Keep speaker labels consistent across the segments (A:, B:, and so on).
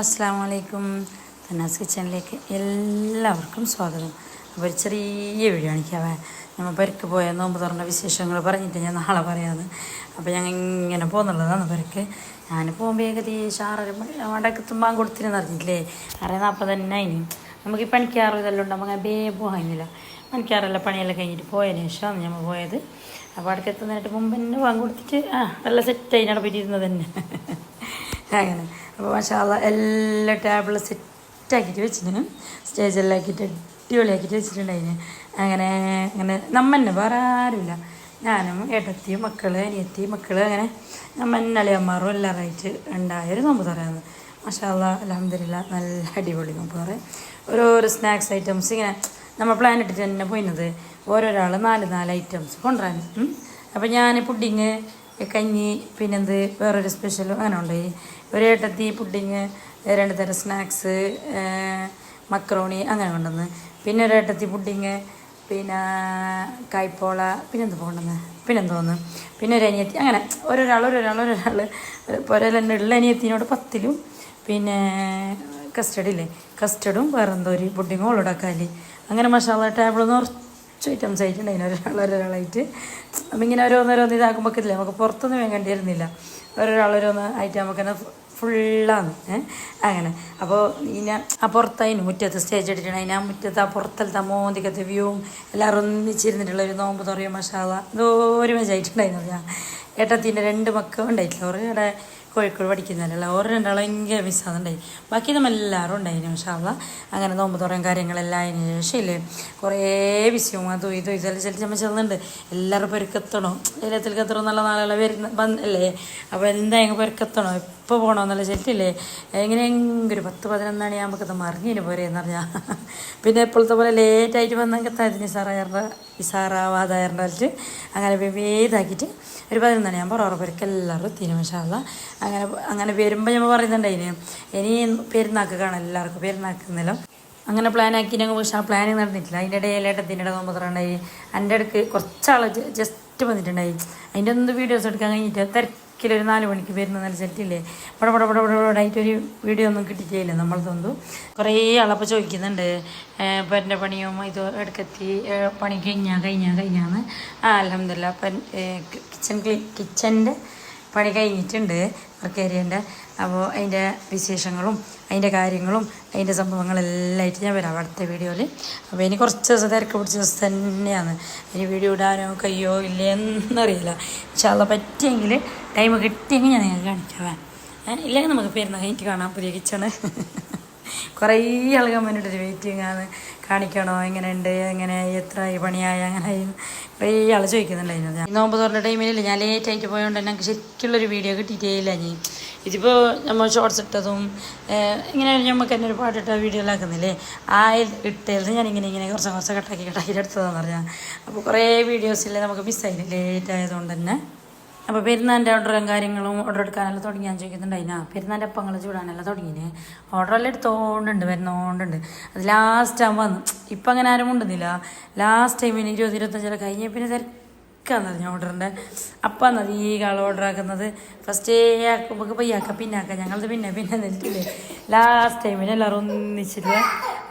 A: അസ്സാം വലൈക്കും തന്നാസ് കിച്ചണിലേക്ക് എല്ലാവർക്കും സ്വാഗതം. അപ്പോൾ ഒരു ചെറിയ വീഡിയോ കാണിക്കാവേ നമ്മൾ പെരക്ക് പോയ നോമ്പ് തുറന്ന വിശേഷങ്ങൾ പറഞ്ഞിട്ട് ഞാൻ നാളെ പറയാമെന്ന് അപ്പോൾ ഞങ്ങൾ ഇങ്ങനെ പോകുന്നുള്ളതാണ് പെരക്ക്. ഞാൻ പോകുമ്പോൾ ഏകദേശം ആറര മണി അവിടെയൊക്കെ തുമ്പാൻ കൊടുത്തിരുന്ന് അറിഞ്ഞില്ലേ ആറ് നാൽപ്പത് തന്നെ അതിന് നമുക്ക് ഈ പണിക്കാറ് ഇതെല്ലാം ഉണ്ടാകുമ്പോൾ അങ്ങനെ ബേ പോകാനില്ല. പണിക്കാറെല്ലാം പണിയെല്ലാം കഴിഞ്ഞിട്ട് പോയതിന് ശേഷമാണ് നമ്മൾ പോയത്. അപ്പോൾ അവിടേക്ക് എത്തുന്നതിനായിട്ട് മുമ്പ് തന്നെ വാങ്ങി കൊടുത്തിട്ട് ആ നല്ല സെറ്റ് അതിനവിടെ പറ്റിയിരുന്നത് തന്നെ. അങ്ങനെ. അപ്പോൾ മഷാല എല്ലാ ടേബിളും സെറ്റാക്കിയിട്ട് വെച്ചിട്ടുണ്ട് സ്റ്റേജെല്ലാം ആക്കിയിട്ട് അടിപൊളിയാക്കിയിട്ട് വെച്ചിട്ടുണ്ടായിന് അങ്ങനെ അങ്ങനെ നമ്മന്നെ വേറെ ആരുമില്ല. ഞാനും ഏട്ടത്തി മക്കൾ അനിയത്തി മക്കൾ അങ്ങനെ നമ്മന്നെ അളിയന്മാരും എല്ലാവരായിട്ട് ഉണ്ടായൊരു നോമ്പ് തുറയാന്ന് മഷാല അലഹമില്ല നല്ല അടിപൊളി നോമ്പ് തുറ ഓരോരോ സ്നാക്സ് ഐറ്റംസ് ഇങ്ങനെ നമ്മൾ പ്ലാൻ ഇട്ടിട്ട് തന്നെ പോയിന്നത് ഓരോരാൾ നാല് നാല് ഐറ്റംസ് കൊണ്ടുവരാൻ. അപ്പോൾ ഞാൻ പുഡിങ് കഞ്ഞി പിന്നെന്ത് വേറൊരു സ്പെഷ്യലും അങ്ങനെ ഉണ്ടായി ഒരു ഏട്ടത്തി പുഡിങ് രണ്ട് തരം സ്നാക്സ് മക്രോണി അങ്ങനെ കൊണ്ടുവന്ന്. പിന്നെ ഒരു ഏട്ടത്തി പുഡിങ് പിന്നെ കായ്പോള പിന്നെന്ത് പോകണ്ടെന്ന് പിന്നെന്തോന്ന് പിന്നെ ഒരു അനിയത്തി അങ്ങനെ ഓരോരാൾ ഓരോരാൾ ഒരാൾ പോലെ തന്നെ ഉള്ള അനിയത്തിനോട് പത്തിലും പിന്നെ കസ്റ്റഡില്ലേ കസ്റ്റഡും വേറെന്തോ ഒരു പുഡിങ്ങും ഓളോടാക്കാൽ അങ്ങനെ മസാല ടേബിൾ നിറച്ച് ഐറ്റംസ് ആയിട്ടുണ്ടായിരുന്നു ഒരാൾ ഒരാളായിട്ട്. അപ്പം ഇങ്ങനെ ഓരോന്നോരോന്ന് ഇതാക്കുമ്പോൾ ഇല്ല നമുക്ക് പുറത്തൊന്നും വേണ്ടി വരുന്നില്ല ഓരോരാൾ ഓരോന്ന് നമുക്ക് തന്നെ ഫുള്ളാണ് ഏഹ് അങ്ങനെ. അപ്പോൾ ഇനി ആ പുറത്തതിന് മുറ്റത്ത് സ്റ്റേജ് ഇട്ടിട്ടുണ്ടായിന് ആ മുറ്റത്ത് ആ പുറത്തലത്തെ മോന്തിക്കത്തെ വ്യൂവും എല്ലാവരും ഒന്നിച്ചിരുന്നിട്ടുള്ള ഒരു നോമ്പ് തുറയും മഷാല എന്തോ ഒരു മജായിട്ടുണ്ടായിരുന്നു ഞാൻ. ഏട്ടത്തിന്റെ രണ്ട് മക്കൾ ഉണ്ടായിട്ടില്ല. ഒരേ കോഴിക്കോട് പഠിക്കുന്നതല്ല ഓരോ രണ്ടാളും ഭയങ്കര മിസ്സാകുന്നുണ്ടായി ബാക്കി നമ്മൾ എല്ലാവരും ഉണ്ടായിരുന്നു പക്ഷേ അങ്ങനെ നോമ്പ് തുറയും കാര്യങ്ങളെല്ലാം അതിന് ശേഷം ഇല്ലേ കുറേ വിഷയവും അത് ഇതും ഇതെല്ലാം ചില നമ്മൾ ചെല്ലുന്നുണ്ട്. എല്ലാവരും പെരുക്കെത്തണം. എല്ലാത്തിൽ കത്തണം എന്നുള്ള നാളുകൾ വരുന്ന വന്നല്ലേ അപ്പോൾ എന്തായാലും പെരുക്കെത്തണോ? ഇപ്പോൾ പോകണമെന്നുള്ള ശരിയല്ലേ എങ്ങനെയെങ്കിലും ഒരു പത്ത് പതിനൊന്ന് മണിയാകുമ്പോൾ ഇത് മറിഞ്ഞിന് പോരെ പറഞ്ഞാൽ പിന്നെ ഇപ്പോഴത്തെ പോലെ ലേറ്റായിട്ട് വന്നെങ്കിൽ തതിന് സാറായറിന്റെ വെച്ചിട്ട് അങ്ങനെ വേദാക്കിയിട്ട് ഒരു പതിനൊന്ന് മണിയാകുമ്പോൾ ഉറപ്പരക്ക് എല്ലാവരും മഷാല അങ്ങനെ അങ്ങനെ വരുമ്പോൾ നമ്മൾ പറയുന്നുണ്ടായിന് ഇനി പെരുന്നാക്ക് കാണാം എല്ലാവർക്കും പെരുന്നാക്കുന്നില്ല അങ്ങനെ പ്ലാൻ ആക്കി ഞങ്ങൾ പക്ഷെ ആ പ്ലാനിങ് നടന്നിട്ടില്ല. അതിന്റെ ഇടയിൽ ഏട്ടത്തിന്റെ ഇട നോമ്പ് തുറണ്ടായി എന്റെ അടുക്ക് കുറച്ചാൾ ജസ്റ്റ് വന്നിട്ടുണ്ടായി. അതിന്റെ ഒന്ന് വീഡിയോസ് എടുക്കാൻ കഴിഞ്ഞിട്ട് തിരക്കിലൊരു നാല് മണിക്ക് വരുന്ന നല്ല സെറ്റില്ലേ ഇവിടെ ഇവിടെ പട പടപടായിട്ടൊരു വീഡിയോ ഒന്നും കിട്ടിയില്ല നമ്മൾ തോന്നു കുറേ അളപ്പ് ചോദിക്കുന്നുണ്ട് പെന്റെ പണിയും ഇത് എടുക്കത്തി പണി കഴിഞ്ഞാൽ കഴിഞ്ഞാൽ കഴിഞ്ഞാന്ന്. ആ അലഹമില്ല അപ്പം കിച്ചൺ ക്ലീ കിച്ചന്റെ പണി കഴിഞ്ഞിട്ടുണ്ട്. വർക്ക് ഏരിയന്റെ അപ്പോൾ അതിന്റെ വിശേഷങ്ങളും അതിന്റെ കാര്യങ്ങളും അതിന്റെ സംഭവങ്ങളെല്ലാം ആയിട്ട് ഞാൻ വരാം അടുത്ത വീഡിയോയിൽ അപ്പോൾ ഇനി കുറച്ച് ദിവസം തിരക്ക് പിടിച്ച ദിവസം തന്നെയാണ്. ഇനി വീഡിയോ ഇടാനോ കയ്യോ ഇല്ലേ എന്നറിയില്ല പക്ഷെ പറ്റിയെങ്കിൽ ടൈം കിട്ടിയെങ്കിൽ ഞാൻ നിങ്ങൾക്ക് കാണിക്കാം. ഇല്ലെങ്കിൽ നമുക്ക് പെരുന്നാൾ കഴിഞ്ഞിട്ട് കാണാം. പുതിയ കിച്ചണ്. കുറേ ആളുകൾ മുന്നിട്ടൊരു വെയിറ്റിംഗ് ആണ്. കാണിക്കണോ? എങ്ങനെയുണ്ട്? എങ്ങനെ? എത്ര പണിയായി? അങ്ങനെ കുറേ ആൾ ചോദിക്കുന്നുണ്ടായിരുന്നു. നോമ്പ് തുറന്ന ടൈമിലില്ല ഞാൻ ലേറ്റ് ആയിട്ട് പോയതുകൊണ്ട് ഞങ്ങൾക്ക് ശരിക്കുള്ളൊരു വീഡിയോ കിട്ടിയിട്ടേ ഇല്ല ഇനി. ഇതിപ്പോൾ നമ്മൾ ഷോർട്സ് ഇട്ടതും ഇങ്ങനെ നമുക്ക് തന്നെ ഒരു പാട്ടിട്ട വീഡിയോയിലാക്കുന്നില്ലേ ആ ഇട്ടതിൽ ഞാൻ ഇങ്ങനെ ഇങ്ങനെ കുറച്ച് കുറച്ച് കട്ടാക്കി കട്ടാക്കി എടുത്തതെന്ന് പറഞ്ഞാൽ അപ്പോൾ കുറേ വീഡിയോസിൽ നമുക്ക് മിസ്സായി ലേറ്റ് ആയതുകൊണ്ട് തന്നെ. അപ്പോൾ പെരുന്നാന്റെ ഓർഡറും കാര്യങ്ങളും ഓർഡർ എടുക്കാനെല്ലാം തുടങ്ങി. ഞാൻ ചോദിക്കുന്നുണ്ടായിനാ പെരുന്നാന്റെ അപ്പങ്ങൾ ചൂടാനെല്ലാം തുടങ്ങിന് ഓർഡറെല്ലാം എടുത്തോണ്ടുണ്ട് വരുന്നോണ്ടുണ്ട്. അത് ലാസ്റ്റ് ആകുമ്പോൾ വന്നു. ഇപ്പം അങ്ങനെ ആരും ഉണ്ടെന്നില്ല ലാസ്റ്റ് ടൈം പിന്നെ ഇരുപത് ഇരുപത്തഞ്ചര കഴിഞ്ഞ പിന്നെ തിരക്കാന്ന് പറഞ്ഞു ഓർഡറിന്റെ അപ്പം എന്നത് ഈ കാൾ ഓർഡർ ആക്കുന്നത്. ഫസ്റ്റേ ആക്കുമ്പോൾ പയ്യാക്കാം പിന്നെ ആക്കാം. ഞങ്ങളത് പിന്നെ പിന്നെ നിന്നിട്ടില്ലേ ലാസ്റ്റ് ടൈമിന് എല്ലാവരും ഒന്നിച്ചില്ല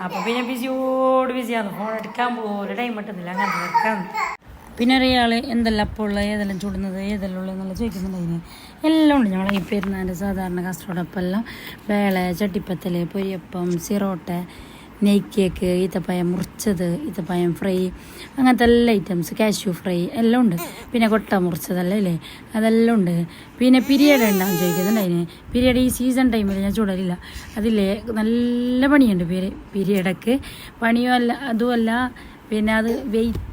A: അപ്പോൾ പിന്നെ ബിസിയോട് ബിസിയാണ് ഫോൺ എടുക്കാൻ പോലും ടൈം കിട്ടുന്നില്ല. അങ്ങനെ തിരക്കാന്ന് പിന്നെ ഒരാൾ എന്തെല്ലാം അപ്പോൾ ഉള്ളത് ഏതെല്ലാം ചൂടുന്നത് ഏതെല്ലാം ഉള്ളത് എന്നെല്ലാം ചോദിക്കുന്നുണ്ട് അതിന് എല്ലാം ഉണ്ട്. ഞങ്ങൾ ഈ പെരുന്നാന്റെ സാധാരണ കസ്റ്റോടൊപ്പം എല്ലാം വേള ചട്ടിപ്പത്തൽ പൊരിയപ്പം സിറോട്ട നെയ് കേക്ക് ഈത്തപ്പഴം മുറിച്ചത് ഈത്തപ്പഴം ഫ്രൈ അങ്ങനത്തെ എല്ലാ ഐറ്റംസ് കാഷ്യൂ ഫ്രൈ എല്ലാം ഉണ്ട്. പിന്നെ കൊട്ട മുറിച്ചതല്ലേ അല്ലേ? അതെല്ലാം ഉണ്ട്. പിന്നെ പിരിയഡ് ഉണ്ടാകും ചോദിക്കുന്നുണ്ട് അതിന് പിരിയഡ് ഈ സീസൺ ടൈമിൽ ഞാൻ ചൂടലില്ല. അതില്ലേ നല്ല പണിയുണ്ട്. പിരി പിരിയഡൊക്കെ പണിയും അല്ല അതുമല്ല പിന്നെ അത് വെയിറ്റ്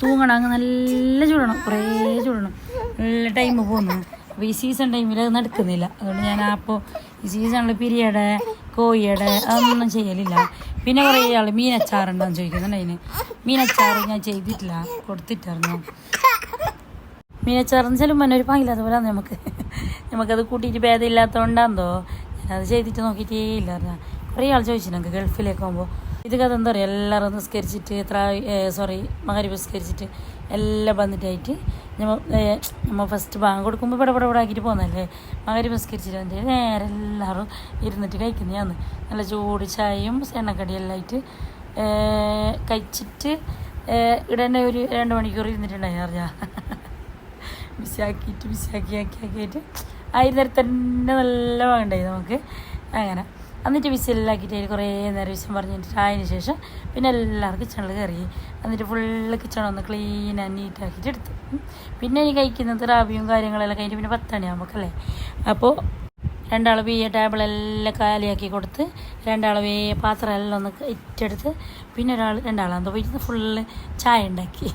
A: തൂങ്ങണം. അങ്ങ് നല്ല ചൂടണം. കുറേ ചൂടണം. നല്ല ടൈം പോകുന്നു. അപ്പോൾ ഈ സീസൺ ടൈമിൽ അത് നടക്കുന്നില്ല. അതുകൊണ്ട് ഞാൻ അപ്പോൾ ഈ സീസണിൽ പിരിയടെ കോഴിയുടെ അതൊന്നും ചെയ്യലില്ല. പിന്നെ കുറേ ആൾ മീനച്ചാറുണ്ടെന്ന് ചോദിക്കുന്നുണ്ട് അതിന്. മീനച്ചാറ് ഞാൻ ചെയ്തിട്ടില്ല. കൊടുത്തിട്ടായിരുന്നു. മീനച്ചാറെന്ന് വെച്ചാൽ ഒരു പാങ്ങില്ലാത്ത പോലെ നമുക്ക്. നമുക്കത് കൂട്ടിയിട്ട് ഭേദമില്ലാത്തതുകൊണ്ടാന്തോ ഞാനത് ചെയ്തിട്ട് നോക്കിയിട്ടേ ഇല്ല പറഞ്ഞാൽ കുറേ ആൾ ചോദിച്ചു ഞങ്ങൾക്ക് ഗൾഫിലേക്ക് പോകുമ്പോൾ ഇത് കഥ എന്താ പറയുക എല്ലാവരും നിസ്കരിച്ചിട്ട് എത്ര സോറി മകരി നിസ്കരിച്ചിട്ട് എല്ലാം വന്നിട്ടായിട്ട് നമ്മൾ നമ്മൾ ഫസ്റ്റ് ബാങ്ക് കൊടുക്കുമ്പോൾ ഇവിടെ ഇവിടെ ഇവിടെ ആക്കിയിട്ട് പോകുന്നല്ലേ മകരി പുസ്കരിച്ചിട്ട് വന്നിട്ട് നേരെ എല്ലാവരും ഇരുന്നിട്ട് കഴിക്കുന്നതാണ് നല്ല ചൂട് ചായയും എണ്ണക്കടിയെല്ലാം ആയിട്ട് ഏ, കഴിച്ചിട്ട് ഇടേണ്ട ഒരു രണ്ട് മണിക്കൂർ ഇരുന്നിട്ടുണ്ടായി അറിഞ്ഞാൽ ബിസിയാക്കിയിട്ട് ബിസിയാക്കി ആക്കി ആക്കിയിട്ട് ആയിരുന്നേരം തന്നെ നല്ല വേണ്ടായി നമുക്ക്. അങ്ങനെ. എന്നിട്ട് വിസിലാക്കിയിട്ട് അതിൽ കുറേ നേരം വിശ്വം പറഞ്ഞിട്ട് അതിന് ശേഷം പിന്നെ എല്ലാവർക്കും കിച്ചണിൽ കയറി. എന്നിട്ട് ഫുള്ള് കിച്ചൺ ഒന്ന് ക്ലീൻ നീറ്റാക്കിയിട്ട് എടുത്തു. പിന്നെ ഇനി കഴിക്കുന്നത് റാബിയും കാര്യങ്ങളെല്ലാം കഴിഞ്ഞിട്ട് പിന്നെ പത്തണിയാകുമ്പോഴല്ലേ അപ്പോൾ രണ്ടാൾ വീയ ടേബിളെല്ലാം കാലിയാക്കി കൊടുത്ത് രണ്ടാൾ വേ പാത്രം എല്ലാം ഒന്ന് ഇറ്റെടുത്ത് പിന്നെ ഒരാൾ രണ്ടാളാന്ന് പോയിട്ട് ഫുള്ള് ചായ ഉണ്ടാക്കി.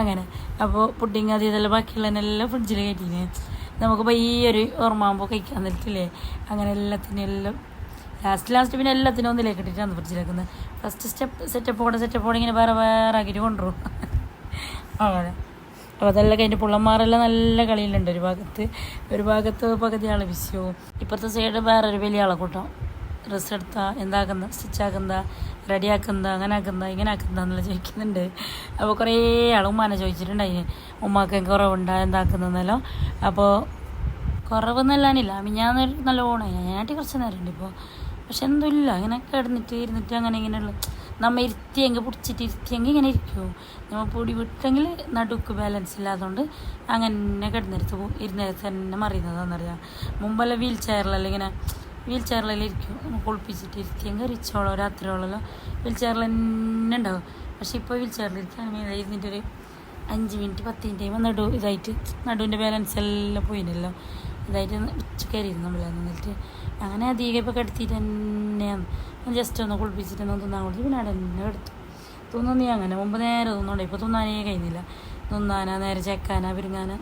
A: അങ്ങനെ. അപ്പോൾ പുഡിങ് അത് ഇതെല്ലാം ബാക്കിയുള്ളതിനെല്ലാം ഫ്രിഡ്ജിൽ കയറ്റിന് നമുക്ക് പയ്യൊരു ഓർമ്മയാകുമ്പോൾ കഴിക്കാൻ നിൽക്കില്ലേ അങ്ങനെ എല്ലാത്തിനും എല്ലാം ലാസ്റ്റ് ലാസ്റ്റ് പിന്നെ എല്ലാത്തിനും ഒന്നിലേക്ക് ഇട്ടിട്ടാണ് ഫ്രിഡ്ജിലേക്കുന്നത് ഫസ്റ്റ് സ്റ്റെപ്പ് സെറ്റപ്പോടെ സെറ്റപ്പോടെ ഇങ്ങനെ വേറെ വേറെ ആക്കിയിട്ട് കൊണ്ടുപോകും അങ്ങനെ. അപ്പോൾ അതെല്ലാം കഴിഞ്ഞ് പുള്ളന്മാരെല്ലാം നല്ല കളിയിലുണ്ട്. ഒരു ഭാഗത്ത് ഒരു ഭാഗത്ത് പകുതി ആളെ വിശ്യവും ഇപ്പോഴത്തെ സൈഡ് വേറെ ഒരു വലിയ ആളെ കൂട്ടം. ഡ്രസ്സ് എടുത്താൽ എന്താക്കുന്ന സ്റ്റിച്ചാക്കുന്ന റെഡിയാക്കുന്ന അങ്ങനെ ആക്കുന്ന ഇങ്ങനെ ആക്കുന്ന എന്നെല്ലാം ചോദിക്കുന്നുണ്ട്. അപ്പോൾ കുറേ ആൾ ഉമ്മാനെ ചോദിച്ചിട്ടുണ്ടായിന്. ഉമ്മാക്ക് കുറവുണ്ടാ? എന്താക്കുന്നതെന്നല്ലോ അപ്പോൾ കുറവെന്നല്ലാനില്ല മിഞ്ഞാന്ന് നല്ല ഓണായി ഞാനായിട്ട് കുറച്ച് നേരമുണ്ട് ഇപ്പോൾ പക്ഷെ എന്തുമില്ല ഇങ്ങനെ കിടന്നിട്ട് ഇരുന്നിട്ട് അങ്ങനെ ഇങ്ങനെയുള്ള നമ്മൾ ഇരുത്തിയെങ്കിൽ പിടിച്ചിട്ട് ഇരുത്തിയെങ്കിൽ ഇങ്ങനെ ഇരിക്കുമോ നമ്മൾ പൊടി വിട്ടെങ്കിൽ നടുക്ക് ബാലൻസ് ഇല്ലാത്തതുകൊണ്ട് അങ്ങനെ കിടന്നിരുത്ത് പോകും ഇരുന്നിടത്ത് തന്നെ മറിയുന്നതാണെന്നറിയാം മുമ്പെല്ലാം വീൽ ചെയറിലെല്ലാം ഇങ്ങനെ വീൽ ചെയറിലെല്ലാം ഇരിക്കും. നമ്മൾ കുളിപ്പിച്ചിട്ട് ഇരുത്തിയെങ്കിൽ റിച്ചോളോ രാത്രിയോളോ വീൽ ചെയറിൽ തന്നെ ഉണ്ടാവും. പക്ഷെ ഇപ്പോൾ വീൽ ചെയറിൽ ഇരിക്കാൻ ഇരുന്നിട്ടൊരു അഞ്ച് മിനിറ്റ് പത്ത് മിനിറ്റ് കഴിയുമ്പോൾ നടു ഇതായിട്ട് നടുവിന്റെ ബാലൻസ് എല്ലാം പോയിനല്ലോ. ഇതായിട്ട് കയറിയിരുന്നു നമ്മൾ എന്നിട്ട്. അങ്ങനെ ഇപ്പോൾ കിടത്തിയിട്ട് തന്നെയാണ് ജസ്റ്റ് ഒന്ന് കുളിപ്പിച്ചിട്ട് ഒന്ന് തിന്നാൻ കൊടുത്തു. പിന്നെ അവിടെ തന്നെ എടുത്തു തിന്നുന്നീ അങ്ങനെ മുമ്പ് നേരെ തിന്നുണ്ട്. ഇപ്പോൾ തിന്നാനേ കഴിഞ്ഞില്ല തിന്നാനാ നേരെ ചെക്കാനാ പിരുങ്ങാനാ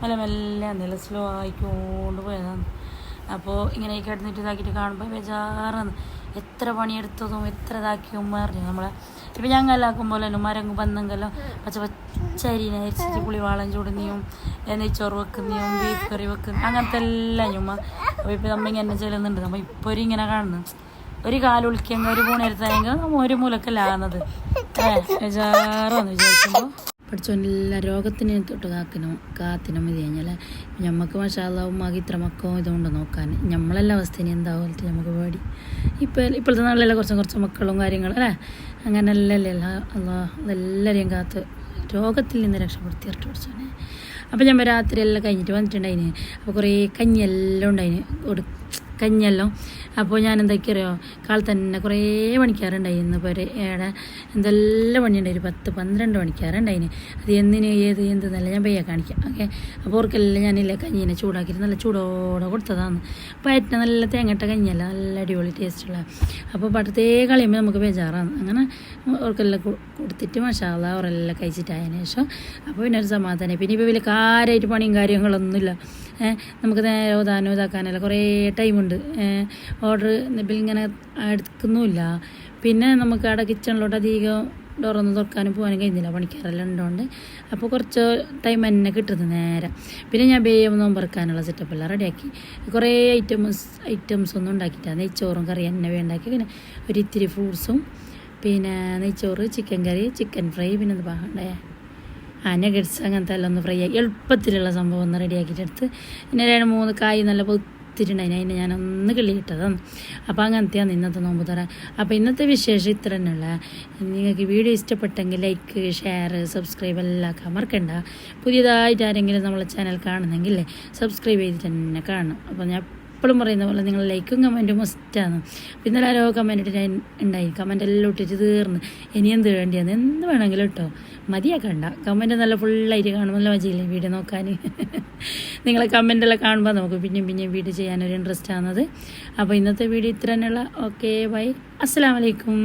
A: മെല്ലെ മെല്ലെ നല്ല സ്ലോ ആയിക്കൊണ്ട് പോയതാണ് അപ്പോൾ ഇങ്ങനെ കിടന്നിട്ട് ഇതാക്കിയിട്ട് കാണുമ്പോൾ ബേജാറാണ് എത്ര പണിയെടുത്തതും എത്ര ഇതാക്കിയും ഉമ്മറിഞ്ഞു നമ്മളെ ഇപ്പം ഞങ്ങളാക്കും പോലെ തന്നെ മരങ്ങ് ബന്നെങ്കല്ലോ പച്ച പച്ചരിനെ അരിച്ചിട്ട് പുളിവാളം ചൂടുന്നയും നെയ്ച്ചോറ് വെക്കുന്നയും ബീഫ് കറി വെക്കുന്ന അങ്ങനത്തെ എല്ലാം ഞുമ്മ അപ്പോൾ ഇപ്പം നമ്മൾ ഇങ്ങനെ ചെല്ലുന്നുണ്ട് നമ്മൾ ഇപ്പോൾ ഒരു ഇങ്ങനെ കാണുന്നു. ഒരു കാലൊളിക്കെങ്കിൽ ഒരു പൂണെടുത്തായെങ്കിൽ നമ്മൾ ഒരു മൂലക്കല്ലാകുന്നത് ഏ ബേജാറാന്ന് വിചാരിക്കുമ്പോൾ പഠിച്ചോനെല്ലാം രോഗത്തിന് തൊട്ട് കാക്കിനും കാത്തിനും മതി കഴിഞ്ഞാൽ ഞമ്മക്ക് മഷാലാവും മകി ഇത്ര മക്കവും ഇതുകൊണ്ട് നോക്കാൻ. ഞമ്മളെല്ലാം അവസ്ഥ ഇനി എന്താവും നമുക്ക് പേടി. ഇപ്പോൾ ഇപ്പോഴത്തെ നാളിലെല്ലാം കുറച്ച് കുറച്ച് മക്കളും കാര്യങ്ങളും അല്ലേ? അങ്ങനെയല്ലല്ലേ അല്ലോ അതെല്ലാവരെയും കാത്ത് രോഗത്തിൽ നിന്ന് രക്ഷപ്പെടുത്തി ഇറക്കി പഠിച്ചോനെ അപ്പോൾ ഞാൻ രാത്രി എല്ലാം കഴിഞ്ഞിട്ട് വന്നിട്ടുണ്ടായിന്. അപ്പോൾ കുറേ കഞ്ഞിയെല്ലാം ഉണ്ടായിന്. കൊടു കഞ്ഞെല്ലാം അപ്പോൾ ഞാൻ എന്തൊക്കെയറിയോ കാൽ തന്നെ കുറേ പണിക്കാറുണ്ടായിരുന്നു ഇപ്പോൾ ഒരു ഏടെ എന്തെല്ലാം പണിയുണ്ടായി ഒരു പത്ത് പന്ത്രണ്ട് പണിക്കാറുണ്ടായിന് അത് എന്തിന്? ഏത്? എന്തെന്നല്ല ഞാൻ പയ്യെ കാണിക്കാം. ഓക്കെ? അപ്പോൾ ഓർക്കെല്ലാം ഞാനില്ലേ കഞ്ഞീനെ ചൂടാക്കിയിട്ട് നല്ല ചൂടോടെ കൊടുത്തതാണ്. പയറ്റ നല്ല തേങ്ങട്ട കഞ്ഞിയല്ല. നല്ല അടിപൊളി ടേസ്റ്റുള്ള. അപ്പോൾ പട്ടത്തേ കളിയുമ്പോൾ നമുക്ക് ബേജാറാണ്. അങ്ങനെ ഓർക്കെല്ലാം കൊടുത്തിട്ട് മഷാല അവരെല്ലാം കഴിച്ചിട്ടായതിനു ശേഷം അപ്പോൾ പിന്നെ ഒരു സമാധാനം പിന്നെ ഇപ്പോൾ വലിയ കാര്യമായിട്ട് പണിയും കാര്യങ്ങളൊന്നുമില്ല. നമുക്ക് നേരെ ഓതാനോ ഇതാക്കാനല്ല കുറേ ടൈമുണ്ട്. ഓർഡർ ഇങ്ങനെ എടുക്കുന്നുമില്ല. പിന്നെ നമുക്ക് അവിടെ കിച്ചണിലോട്ട് അധികം ഡോറൊന്ന് തുറക്കാനും പോകാനും കഴിഞ്ഞില്ല. പണിക്കാരെല്ലാം ഉണ്ടോണ്ട്. അപ്പോൾ കുറച്ച് ടൈം തന്നെ കിട്ടുന്നത് നേരെ. പിന്നെ ഞാൻ വേഗം നോമ്പറക്കാനുള്ള സെറ്റപ്പെല്ലാം റെഡിയാക്കി കുറേ ഐറ്റംസ് ഐറ്റംസ് ഒന്നും ഉണ്ടാക്കിയിട്ടാണ് നെയ്ച്ചോറും കറി എന്നെ വേണ്ടാക്കി പിന്നെ ഒരു ഇത്തിരി ഫ്രൂട്ട്സും പിന്നെ നെയ്ച്ചോറ് ചിക്കൻ കറി ചിക്കൻ ഫ്രൈ പിന്നെ എന്താ പറയണ്ടേ ആ നഗറ്റ്സ് അങ്ങനത്തെ എല്ലാം ഒന്ന് ഫ്രൈ ആക്കി. എളുപ്പത്തിലുള്ള സംഭവം ഒന്ന് റെഡിയാക്കിയിട്ടെടുത്ത് പിന്നെ രണ്ട് മൂന്ന് കായ് നല്ല പൊത്തിട്ടുണ്ടായിന്. അതിനെ ഞാൻ ഒന്ന് കിള്ളിയിട്ടതാണ്. അപ്പോൾ അങ്ങനത്തെയാണ് ഇന്നത്തെ നോമ്പ് തറ അപ്പോൾ ഇന്നത്തെ വിശേഷം ഇത്ര തന്നെയുള്ള. നിങ്ങൾക്ക് വീഡിയോ ഇഷ്ടപ്പെട്ടെങ്കിൽ ലൈക്ക് ഷെയർ സബ്സ്ക്രൈബ് എല്ലാം മറക്കണ്ട. പുതിയതായിട്ട് ആരെങ്കിലും നമ്മളെ ചാനൽ കാണുന്നെങ്കിൽ സബ്സ്ക്രൈബ് ചെയ്തിട്ട് തന്നെ കാണും അപ്പോൾ ഞാൻ എപ്പോഴും പറയുന്ന പോലെ നിങ്ങൾ ലൈക്കും കമന്റും മസ്റ്റാണ് പിന്നെ ആരോ കമന്റ് ഉണ്ടായി. കമന്റ് എല്ലാം ഇട്ടിട്ട് തീർന്ന്. ഇനി എന്ത് വേണ്ടിയാണ് എന്ത് വേണമെങ്കിലും കേട്ടോ മതിയാക്കണ്ട കമന്റ് നല്ല ഫുള്ളായിട്ട് കാണുമ്പോൾ നല്ല മതിയില്ലേ വീഡിയോ നോക്കാൻ നിങ്ങളെ കമന്റെല്ലാം കാണുമ്പോൾ നമുക്ക് പിന്നെയും പിന്നെയും വീഡിയോ ചെയ്യാനൊരു ഇൻട്രസ്റ്റ് ആണത് അപ്പോൾ ഇന്നത്തെ വീഡിയോ ഇത്ര തന്നെയുള്ള ഓക്കെ ബൈ അസ്സാം വലൈക്കും